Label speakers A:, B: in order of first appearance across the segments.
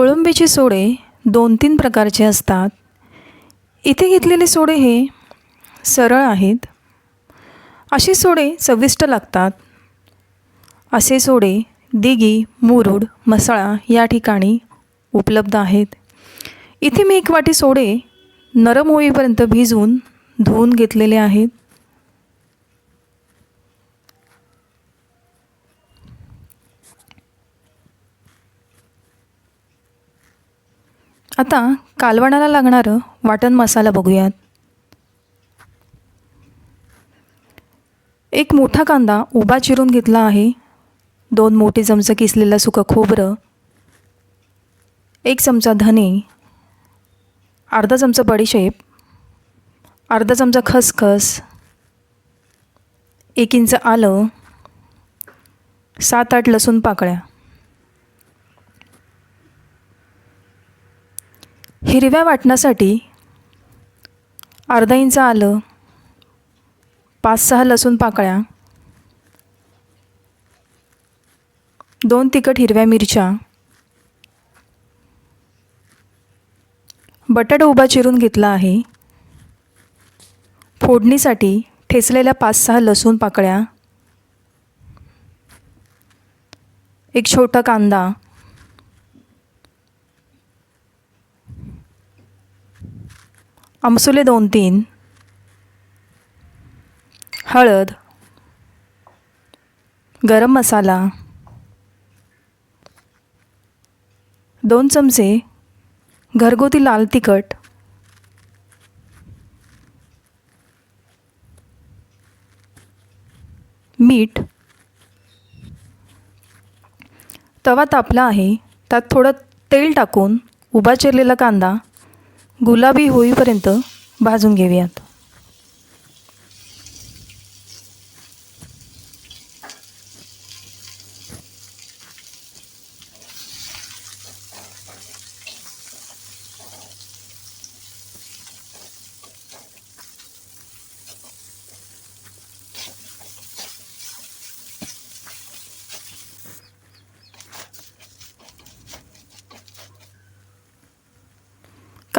A: कोळंबीचे सोडे दोन तीन प्रकारचे असतात. इथे घेतलेले सोडे हे सरळ आहेत. असे सोडे चविष्ट लागतात. असे सोडे दिघी मुरुड मसाळा या ठिकाणी उपलब्ध आहेत. इथे मी एक वाटी सोडे नरम होईपर्यंत भिजवून धुवून घेतलेले आहेत. आता कालवणाला लागणारं वाटण मसाला बघूयात. एक मोठा कांदा उभा चिरून घेतला आहे. दोन मोठे चमचे किसलेलं सुकं खोबरं. एक चमचा धने. अर्धा चमचा बडीशेप. अर्धा चमचा खसखस. एक इंच आलं. सात आठ लसूण पाकळ्या. हिरव्या वाटण्यासाठी अर्धा इंच आलं पाच सहा लसूण पाकळ्या दोन तिखट हिरव्या मिरच्या बटाटा उभा चिरून घेतला आहे. फोडणीसाठी ठेचलेल्या पाच सहा लसूण पाकळ्या एक छोटा कांदा आमसुले दोन तीन. हळद. गरम मसाला. दोन चमचे घरगुती लाल तिखट. मीठ. तवा तापला आहे त्यात थोडं तेल टाकून उभा चिरलेला कांदा. गुलाबी होईपर्यंत भाजून घेऊयात.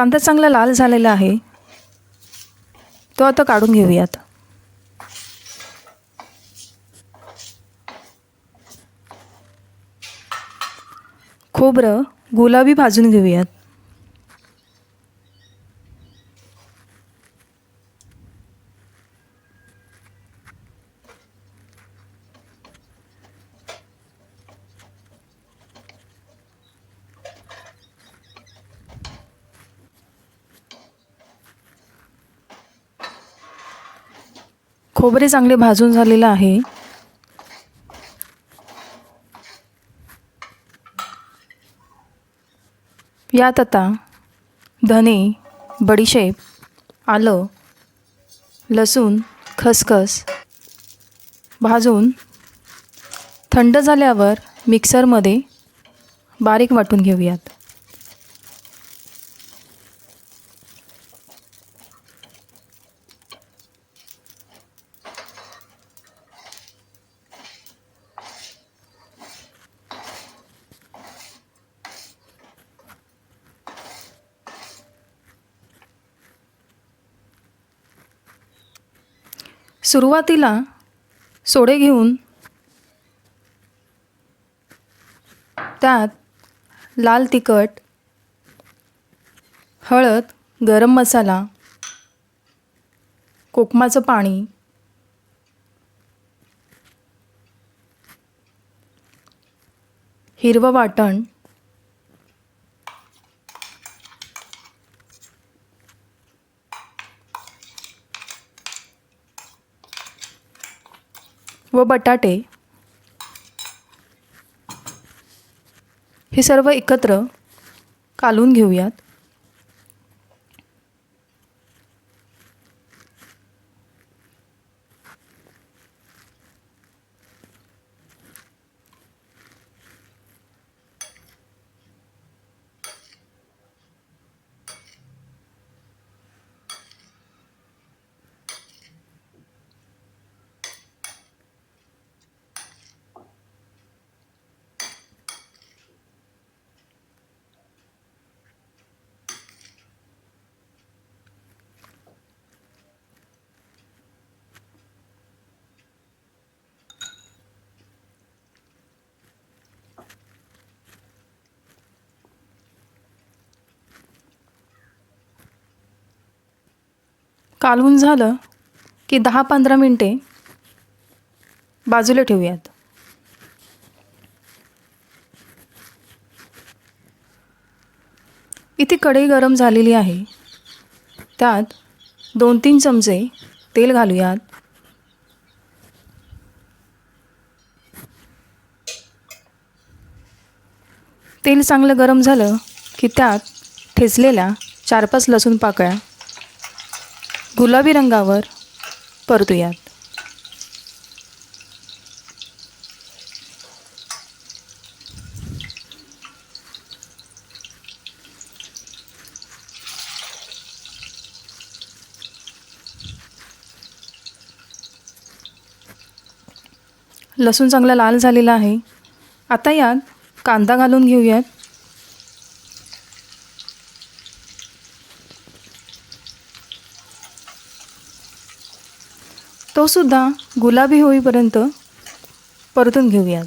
A: कांदा चांगला लाल झालेला आहे. तो आता काढून घेऊयात. खोबरं गुलाबी भाजून घेऊयात. खोबरे चांगले भाजून झालेलं आहे. यात आता धने बडीशेप आलं लसूण खसखस भाजून थंड झाल्यावर मिक्सरमध्ये बारीक वाटून घेऊयात. सुरुवातीला सोडे घेऊन त्यात लाल तिखट हळद गरम मसाला कोकमाचं पाणी हिरवं वाटण व बटाटे. हे सर्व एकत्र कालून घेऊयात. कालवून झालं की दहा पंधरा मिनटे बाजूला ठेवूयात. इथे कढई गरम झालेली आहे. त्यात दोन तीन चमचे तेल घालूयात. तेल चांगलं गरम झालं की त्यात ठेचलेल्या चार पाच लसूण पाकळ्या गुलाबी रंगावर परतूयात. लसूण चांगला लाल झालेला आहे. आता यात कांदा घालून घेऊयात. तो सुद्धा गुलाबी होईपर्यंत परतून घेऊयात.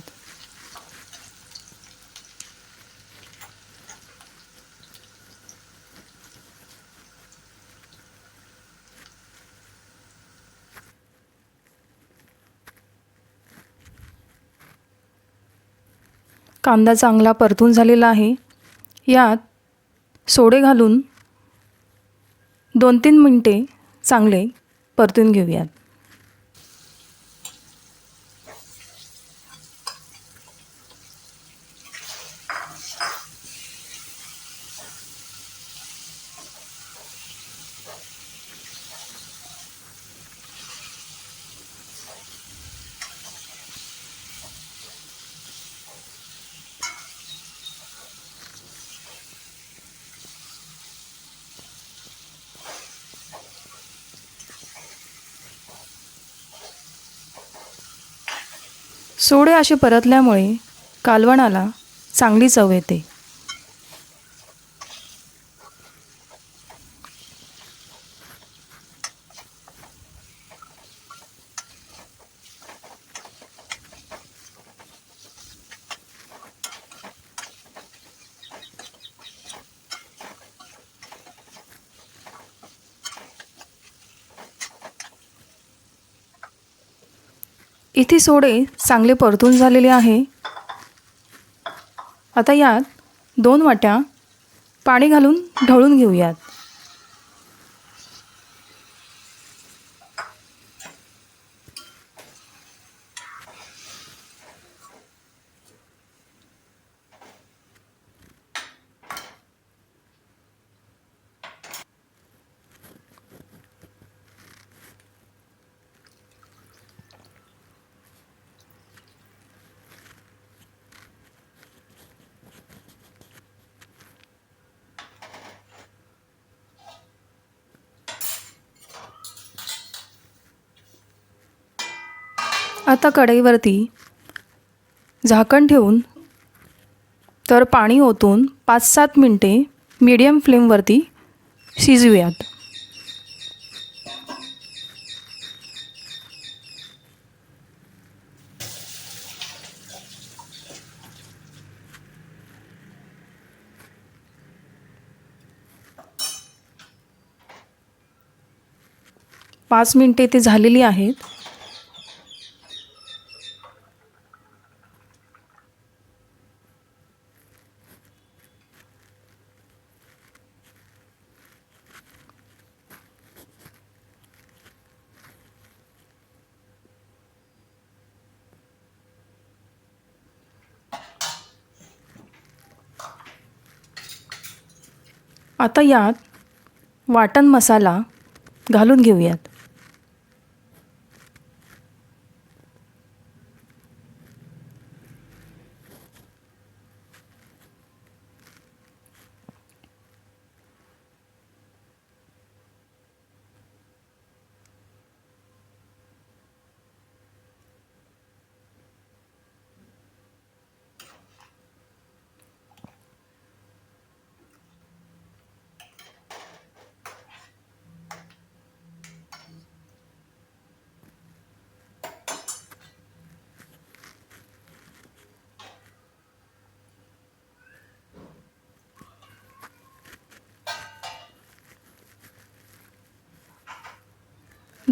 A: कांदा चांगला परतून झालेला आहे. यात सोडे घालून दोन तीन मिनटे चांगले परतून घेऊयात. सोडे असे परतल्यामुळे कालवणाला चांगली चव येते. इथे सोडे चांगले परतून झालेले आहे. आता यात दोन वाट्या पाणी घालून ढवळून घेऊयात. आता कढईवरती झाकण ठेवून तर पाणी ओतून पाच सात मिनटे मीडियम फ्लेमवरती शिजवूयात पाच मिनटे ते झालेली आहेत. आता यात वाटण मसाला घालून घेऊयात.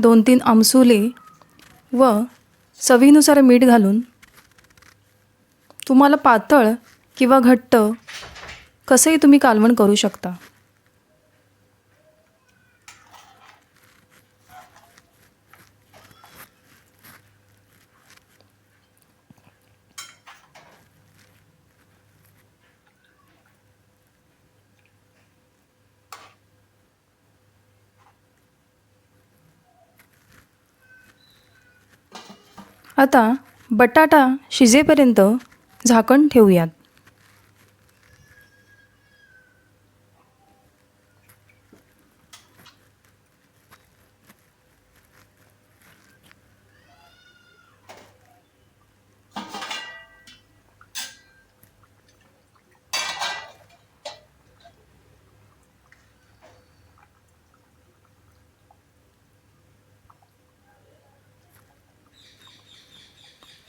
A: दोन तीन आमसुले व चवीनुसार मीठ घालून तुम्हाला पातळ किंवा घट्ट कसंही तुम्ही कालवण करू शकता. आता बटाटा शिजेपर्यंत झाकण ठेवूयात.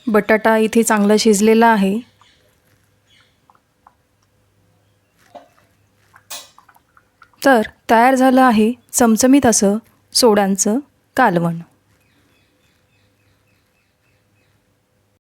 A: बटाटा इथे चांगला शिजलेला आहे. तर तयार झालं आहे चमचमीत असं सोड्यांचं कालवण.